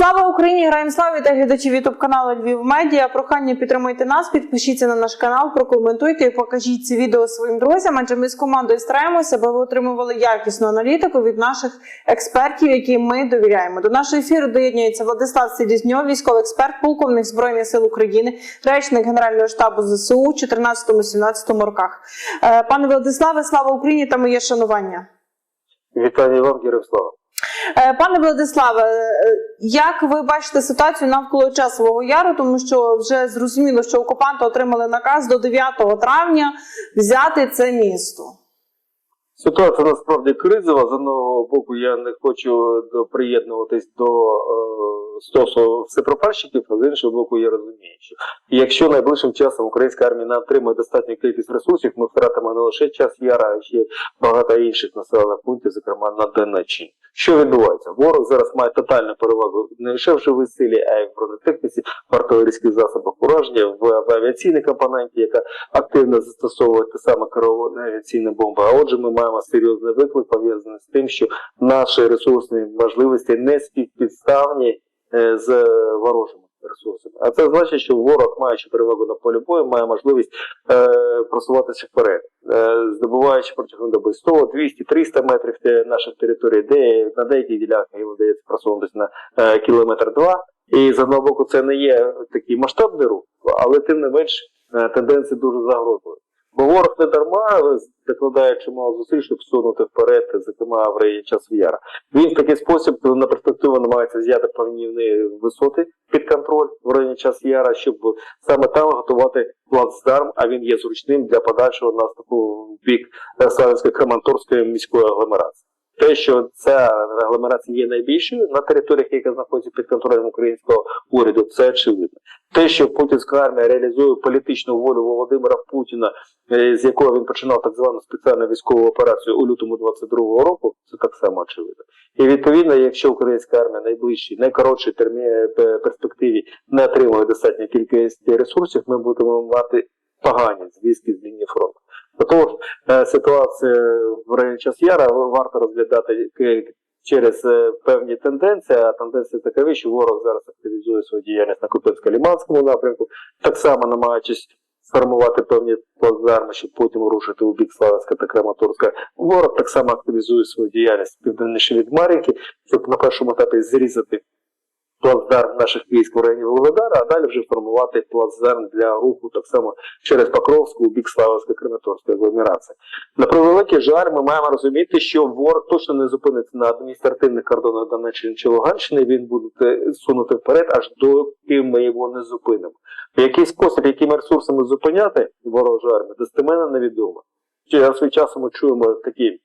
Слава Україні! Граємо славі та глядачі Ютуб каналу Львів Медіа. Прохання підтримуйте нас, підпишіться на наш канал, прокоментуйте і покажіть ці відео своїм друзям. Адже ми з командою стараємося, аби ви отримували якісну аналітику від наших експертів, яким ми довіряємо. До нашого ефіру доєднується Владислав Селізньов, військовий експерт, полковник збройних сил України, речник Генерального штабу ЗСУ у 14-17 роках. Е, Пане Владиславе, слава Україні та моє шанування. Вітання вам, героям слава. Е, Пане Владиславе, е, як ви бачите ситуацію навколо часового яру, тому що вже зрозуміло, що окупанти отримали наказ до 9 травня взяти це місто. Ситуація насправді кризова. З одного боку, я не хочу до- приєднуватись до е, стосу всепропальщиків, а з іншого боку, я розумію, що якщо найближчим часом українська армія не отримає достатню кількість ресурсів, ми втратимо не лише час яра, а ще багато інших населених пунктів, зокрема на Донеччині. Що відбувається? Ворог зараз має тотальну перевагу не лише в живій силі, а й в бронетехніці, в артилерійських засобах ураження, в, авіаційній компоненті, яка активно застосовує те саме керовані авіаційні бомби. А отже, ми маємо серйозний виклик пов'язаний з тим, що наші ресурсні можливості не співпідставні з ворожими ресурсами. А це значить, що ворог, маючи перевагу на полі бою, має можливість е, просуватися вперед, е, здобуваючи протягом доби 100, 200, 300 метрів наших територій, де на деяких ділянках йому вдається просунутися на е, кілометр два. І з одного боку, це не є такий масштабний рух, але тим не менш е, тенденції дуже загрозливі. Бо ворог не дарма докладає чимало зусиль, щоб сунути вперед, зокрема в районі часу яра. Він в такий спосіб на перспективу намагається взяти певні висоти під контроль в районі час яра, щоб саме там готувати плацдарм, а він є зручним для подальшого наступу в бік е, Славянської Краматорської міської агломерації. Те, що ця агломерація є найбільшою на територіях, яка знаходиться під контролем українського уряду, це очевидно. Те, що путінська армія реалізує політичну волю Володимира Путіна, е, з якого він починав так звану спеціальну військову операцію у лютому 22-го року, це так само очевидно. І відповідно, якщо українська армія найближчій, найкоротшій термі перспективі не отримує достатньо кількості ресурсів, ми будемо мати погані зв'язки з лінії фронту. До того ж, е, ситуація в районі час яра варто розглядати е, через е, певні тенденції, а тенденції такові, що ворог зараз активізує свою діяльність на Купецько-Ліманському напрямку, так само намагаючись сформувати певні плацдарми, щоб потім рушити у бік Славянська та Краматорська. Ворог так само активізує свою діяльність південніше від Мар'їнки, щоб на першому етапі зрізати плацдарм наших військ в районі Володара, а далі вже формувати плацдарм для руху так само через Покровську у бік Славянської Краматорської агломерації. На превеликий жаль, ми маємо розуміти, що ворог точно не зупиниться на адміністративних кордонах Донеччини чи Луганщини. Він буде сунути вперед, аж доки ми його не зупинимо. В який спосіб, якими ресурсами зупиняти ворожу армію, достеменно невідомо. Чи свій часом ми чуємо такі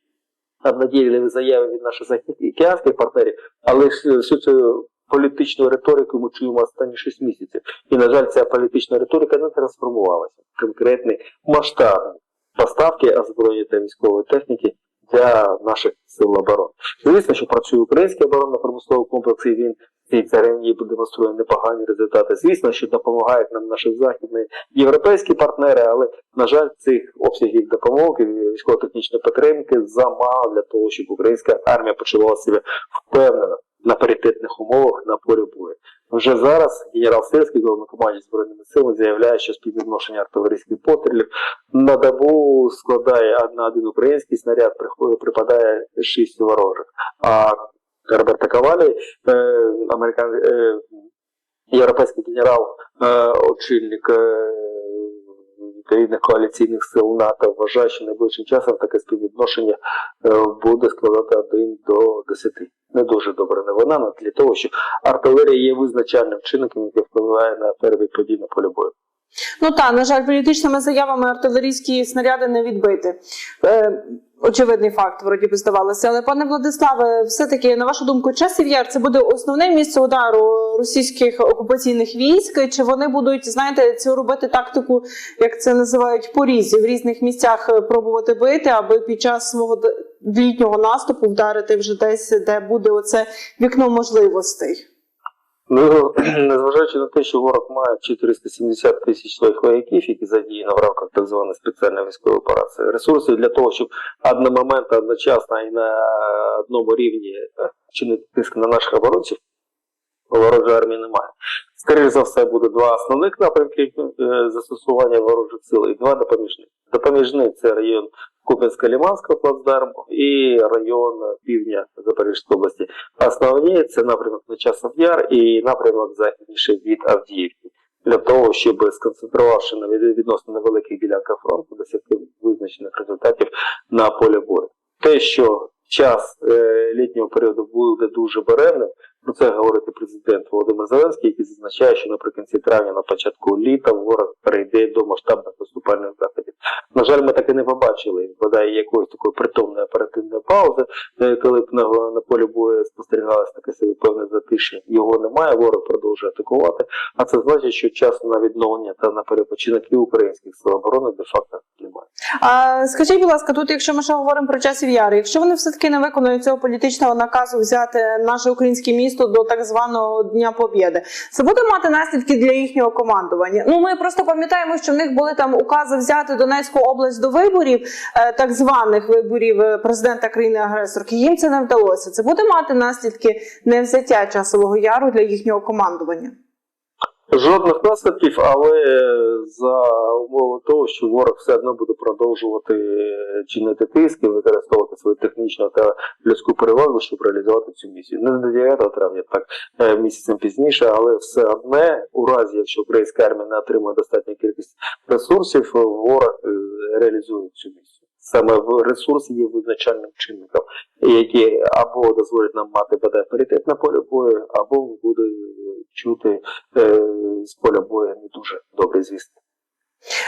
обнадійливі заяви від наших західноокеанських партнерів, але всю цю політичну риторику ми чуємо останні 6 місяців. І, на жаль, ця політична риторика не трансформувалася в конкретні масштабні поставки озброєння та військової техніки для наших сил оборони. Звісно, що працює український оборонно-промисловий комплекс, і він в цій царині демонструє непогані результати. Звісно, що допомагають нам наші західні європейські партнери, але, на жаль, цих обсягів допомоги, військово-технічної підтримки замало для того, щоб українська армія почувала себе впевнено на паритетних умовах на полі бою. Вже зараз генерал Сирський, головнокомандуючий збройними силами, заявляє, що співвідношення артилерійських пострілів на добу складає на один український снаряд, припадає 6 ворожих. А Роберто Кавалі, е, американ, е, європейський генерал, е, очільник відповідних коаліційних сил НАТО, вважає, що найближчим часом таке співвідношення буде складати 1 до 10. Не дуже добра новина на тлі того, що артилерія є визначальним чинником, який впливає на перші події на полі бою. Ну так, на жаль, політичними заявами артилерійські снаряди не відбити. Е, очевидний факт, вроді би здавалося. Але пане Владиславе, все-таки, на вашу думку, часів яр це буде основне місце удару російських окупаційних військ? Чи вони будуть, знаєте, цю робити тактику, як це називають, порізів в різних місцях е, пробувати бити, аби під час свого літнього наступу вдарити вже десь, де буде оце вікно можливостей? Ну, незважаючи на те, що ворог має 470 тисяч своїх вояків, які задіяні в рамках так званої спеціальної військової операції, ресурсів для того, щоб одномоментно, одночасно і на одному рівні е, чинити тиск на наших оборонців, ворожої армії немає. Скоріше за все, буде два основних напрямки е, застосування ворожих сил і два допоміжних. Допоміжний це район Куп'янсько-Ліманського плацдарму і район півдня Запорізької області. Основні це напрямок на часов яр і напрямок західніше від Авдіївки. Для того, щоб сконцентрувавши на від- відносно невеликих ділянках фронту, досягти визначених результатів на полі бою. Те, що час е, літнього періоду буде дуже беремним, про це говорить президент Володимир Зеленський, який зазначає, що наприкінці травня, на початку літа, ворог перейде до масштабних наступальних заходів. На жаль, ми так і не побачили бодай якоїсь такої притомної оперативної паузи, коли б на, на полі бою спостерігалось таке собі певне затиші. Його немає, ворог продовжує атакувати. А це значить, що часу на відновлення та на перепочинок і українських сил оборони де-факто немає. А скажіть, будь ласка, тут, якщо ми ще говоримо про часів яри, якщо вони все таки не виконують цього політичного наказу взяти наше українське місто до так званого Дня Побєди, це буде мати наслідки для їхнього командування. Ну ми просто пам'ятаємо, що в них були там укази взяти Донецьку область до виборів, е, так званих виборів е, президента країни-агресорки. Їм це не вдалося. Це буде мати наслідки не взяття часового яру для їхнього командування. Жодних наслідків, але за умови того, що ворог все одно буде продовжувати чинити тиск і використовувати свою технічну та людську перевагу, щоб реалізувати цю місію. Не до 9 травня, так е, місяцем пізніше, але все одне, у разі, якщо українська армія не отримує достатню кількість ресурсів, ворог е, реалізує цю місію. Саме в ресурси є визначальним чинником, які або дозволять нам мати бодай паритет на полі бою, або буде чути е, з поля бою не дуже добре звісно.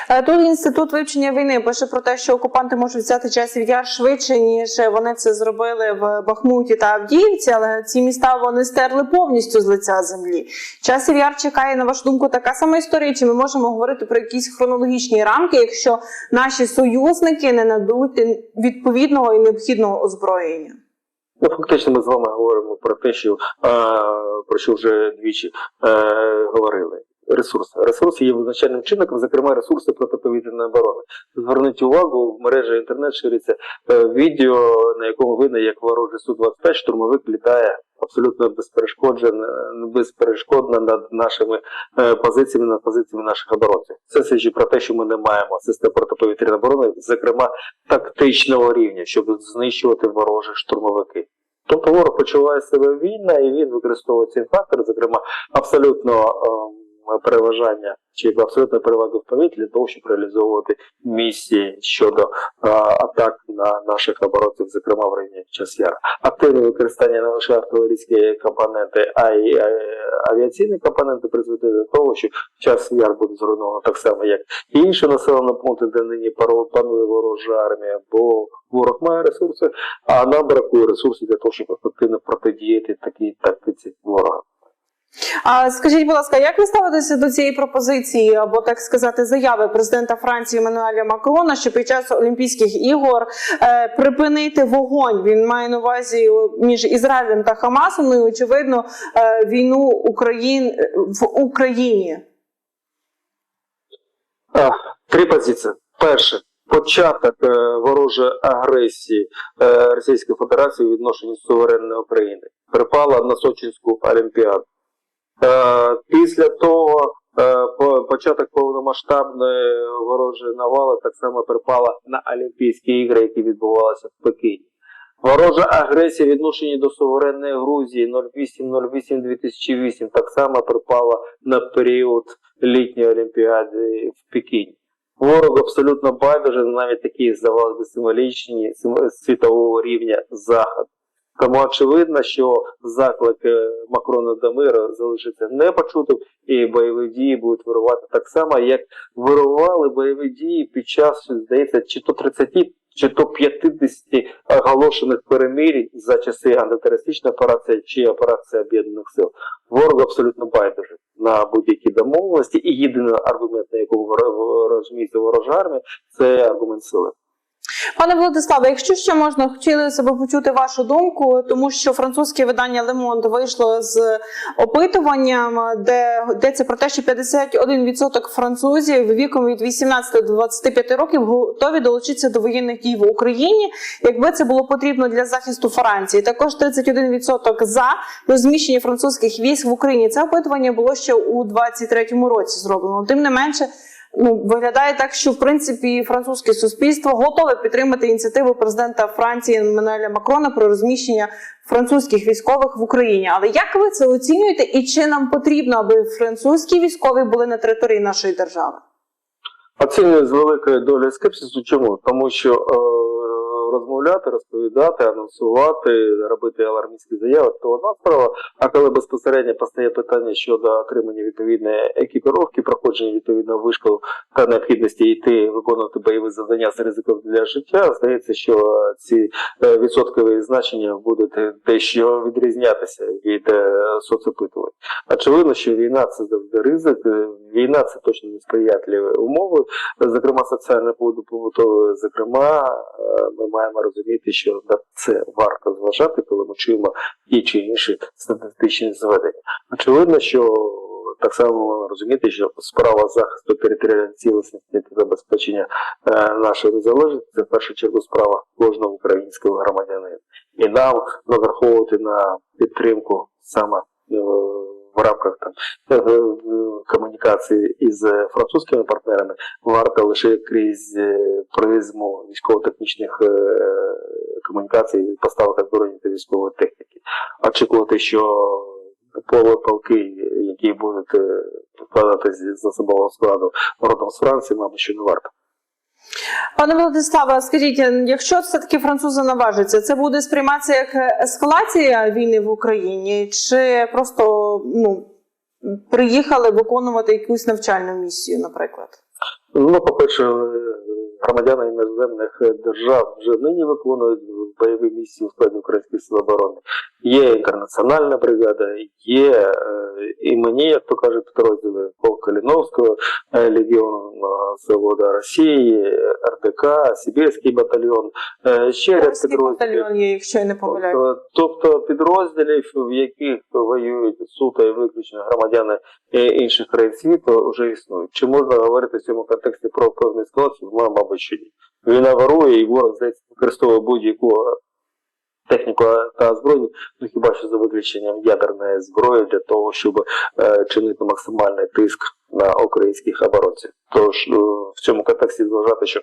Е, Тут інститут вивчення війни пише про те, що окупанти можуть взяти часів яр швидше, ніж вони це зробили в Бахмуті та Авдіївці, але ці міста вони стерли повністю з лиця землі. Часів яр чекає, на вашу думку, така сама історія, чи ми можемо говорити про якісь хронологічні рамки, якщо наші союзники не надуть відповідного і необхідного озброєння? Ну, фактично, ми з вами говоримо про те, що е, про що вже двічі е, говорили. Ресурси. Ресурси є визначальним чинником, зокрема ресурси протиповітряної оборони. Зверніть увагу, в мережі інтернет шириться е, відео, на якому видно, як ворожий Су-25 штурмовик літає абсолютно безперешкоджено, безперешкодно над нашими е, позиціями, над позиціями наших оборонців. Це свідчить про те, що ми не маємо систем протиповітряної оборони, зокрема тактичного рівня, щоб знищувати ворожі штурмовики. Тобто ворог почуває себе вільно і він використовує ці фактори, зокрема абсолютно ем, переважання чи абсолютно перевагу в повітрі для того, щоб реалізовувати місії щодо е, атак на наших оборонців, зокрема в районі час яр. Активне використання не лише артилерійські компоненти, а й авіаційні компоненти призведе до того, що час яр буде зруйновано так само, як і інші населені пункти, де нині панує ворожа армія, бо ворог має ресурси, а нам бракує ресурсів для того, щоб ефективно протидіяти такій тактиці ворога. А скажіть, будь ласка, як ви ставитеся до цієї пропозиції або так сказати заяви президента Франції Еммануеля Макрона, що під час Олімпійських ігор е, припинити вогонь? Він має на увазі між Ізраїлем та Хамасом. Ну і очевидно е, війну Україн в Україні. Три позиції. Перше. Початок е, ворожої агресії е, Російської Федерації у відношенні суверенної України припала на Сочинську Олімпіаду. Е, Після того е, початок повномасштабної ворожої навали так само припала на Олімпійські ігри, які відбувалися в Пекіні. Ворожа агресія відношенні до суверенної Грузії 08-08-2008 так само припала на період літньої Олімпіади в Пекіні. Ворог абсолютно байдуже, навіть такі здавалося символічні світового рівня захід. Тому очевидно, що заклик е, Макрона до миру залишиться непочутим, і бойові дії будуть вирувати так само, як вирували бойові дії під час, здається, чи то 30, чи то 50 оголошених перемирій за часи антитерористичної операції чи операції Об'єднаних Сил. Ворог абсолютно байдуже на будь-які домовленості, і єдиний аргумент, на якому розуміється ворожа армія, це аргумент сили. Пане Владиславе, якщо ще можна, хотілося б почути вашу думку, тому що французьке видання Le Monde вийшло з опитуванням, де йдеться про те, що 51% французів віком від 18 до 25 років готові долучитися до воєнних дій в Україні, якби це було потрібно для захисту Франції. Також 31% за розміщення французьких військ в Україні. Це опитування було ще у 23-му році зроблено. Тим не менше. Ну, виглядає так, що в принципі французьке суспільство готове підтримати ініціативу президента Франції Еммануеля Макрона про розміщення французьких військових в Україні. Але як ви це оцінюєте, і чи нам потрібно, аби французькі військові були на території нашої держави? Оцінюю з великою долею скепсису. Чому? Тому що е, розмовляти, розповідати, анонсувати, робити алармістські заяви то одна справа. А коли безпосередньо постає питання щодо отримання відповідної екіпіровки, проходження відповідного вишколу та необхідності йти виконувати бойові завдання з ризиком для життя, здається, що ці е, відсоткові значення будуть дещо відрізнятися від е, соцопитувань. Очевидно, що війна це завжди ризик, е, війна це точно несприятливі умови, зокрема соціально побутової, зокрема, ми розуміти, що на це варто зважати, коли ми чуємо ті чи інші статистичні зведення. Очевидно, що так само розуміти, що справа захисту територіальної цілісності та забезпечення е, нашої незалежності це в першу чергу справа кожного українського громадянина. І нам розраховувати на підтримку саме е, в рамках там е, е, комунікації із французькими партнерами варто лише крізь е, призму військово-технічних е, комунікацій і поставок озброєння та військової техніки. Очікувати, що поле полки, які будуть е, вкладатися з особового складу родом з Франції, мабуть, що не варто. Пане Владиславе, скажіть, якщо все-таки французи наважаться, це буде сприйматися як ескалація війни в Україні, чи просто ну, приїхали виконувати якусь навчальну місію, наприклад? Ну, по-перше, е, громадяни іноземних держав вже нині виконують бойові місії у складі українських сил оборони. Є інтернаціональна бригада, є е, імені, як то кажуть, підрозділи полк Каліновського, е, Легіон е, Свобода Росії, РДК, Сибірський батальйон, ще ряд підрозділів. батальйон є, якщо я не помиляюсь. Тобто, підрозділів, в яких воюють суто і виключно громадяни інших країн світу, вже існують. Чи можна говорити в цьому контексті про певну ескалацію? Ну, мабуть, що ні. Війна ворує, і ворог здається використовує будь-яку техніку та озброєння, ну хіба що за виключенням ядерної зброї для того, щоб е, чинити максимальний тиск на українських оборонців. Тож е, в цьому контексті зважати, що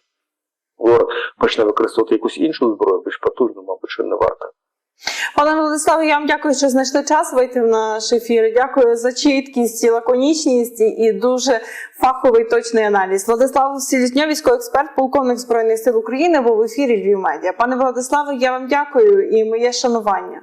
ворог почне використовувати якусь іншу зброю, більш потужну, мабуть, що не варто. Пане Владиславе, я вам дякую, що знайшли час вийти в наш ефір. Дякую за чіткість лаконічність і дуже фаховий точний аналіз. Владислав Сілітньо, військовий експерт, полковник збройних сил України, був в ефірі Львів Медіа. Пане Владиславе, я вам дякую і моє шанування.